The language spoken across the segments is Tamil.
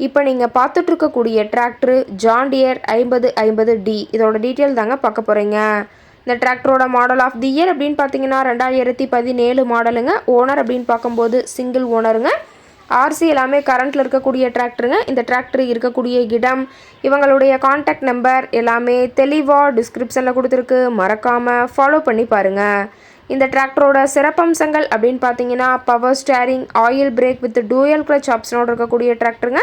இப்போ நீங்கள் பார்த்துட்ருக்கக்கூடிய டிராக்டரு ஜாண்டியர் ஐம்பது ஐம்பது டி இதோட டீட்டெயில் தாங்க பார்க்க போகிறீங்க இந்த டிராக்டரோட மாடல் ஆஃப் தி இயர் அப்படின்னு பார்த்தீங்கன்னா ரெண்டாயிரத்தி பதினேழு மாடலுங்க ஓனர் அப்படின்னு பார்க்கும்போது சிங்கிள் ஓனருங்க ஆர்சி எல்லாமே கரண்ட்டில் இருக்கக்கூடிய டிராக்டருங்க இந்த டிராக்டர் இருக்கக்கூடிய இடம் இவங்களுடைய காண்டாக்ட் நம்பர் எல்லாமே தெளிவாக டிஸ்கிரிப்ஷனில் கொடுத்துருக்கு. மறக்காமல் ஃபாலோ பண்ணி பாருங்கள் இந்த டிராக்டரோட சிறப்பம்சங்கள் அப்படின்னு பார்த்தீங்கன்னா power steering oil brake with dual clutch ஆப்ஷனோடு இருக்கக்கூடிய டிராக்டருங்க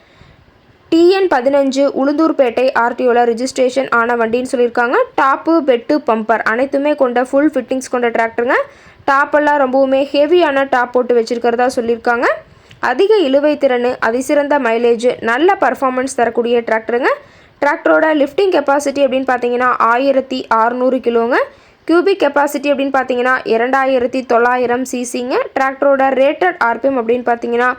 பதினஞ்சு உளுந்தூர்பேட்டை ஆர்டிஓவில் ரிஜிஸ்ட்ரேஷன் ஆன வண்டின்னு சொல்லியிருக்காங்க. டாப்பு பெட்டு பம்பர் அனைத்துமே கொண்ட ஃபுல் ஃபிட்டிங்ஸ் கொண்ட டிராக்டருங்க டாப்பெல்லாம் ரொம்பவுமே ஹெவியான டாப் போட்டு வச்சுருக்கிறதா சொல்லியிருக்காங்க. அதிக இழுவை திறன் அதிசிறந்த மைலேஜ் நல்ல பர்ஃபார்மன்ஸ் தரக்கூடிய டிராக்டருங்க டிராக்டரோட லிஃப்டிங் கெப்பாசிட்டி அப்படின்னு பார்த்தீங்கன்னா ஆயிரத்தி அறநூறு கிலோங்க. கியூபிக் கெப்பாசிட்டி அப்படின்னு பார்த்தீங்கன்னா இரண்டாயிரத்தி தொள்ளாயிரம் சிசிங்க டிராக்டரோட ரேட்டட் ஆர்பிஎம் அப்படின்னு பார்த்தீங்கன்னா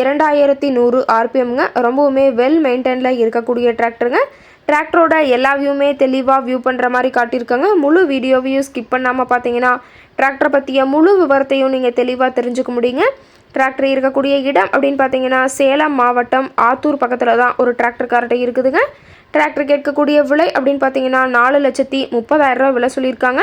இரண்டாயிரத்தி நூறு ஆர்பிஎம்ங்க. ரொம்பவுமே வெல் மெயின்டைனில் இருக்கக்கூடிய டிராக்டருங்க டிராக்டரோட எல்லா வியூமே தெளிவாக வியூ பண்ணுற மாதிரி காட்டியிருக்காங்க. முழு வீடியோவையும் ஸ்கிப் பண்ணாமல் பார்த்தீங்கன்னா டிராக்டரை பற்றிய முழு விவரத்தையும் நீங்கள் தெளிவாக தெரிஞ்சுக்க முடியுங்க. டிராக்டர் இருக்கக்கூடிய இடம் அப்படின்னு பார்த்தீங்கன்னா சேலம் மாவட்டம் ஆத்தூர் பக்கத்தில் தான் ஒரு டிராக்டர் இருக்குதுங்க. டிராக்டர் கேட்கக்கூடிய விலை அப்படின்னு பார்த்தீங்கன்னா நாலு லட்சத்தி முப்பதாயிரரூவா விலை சொல்லியிருக்காங்க.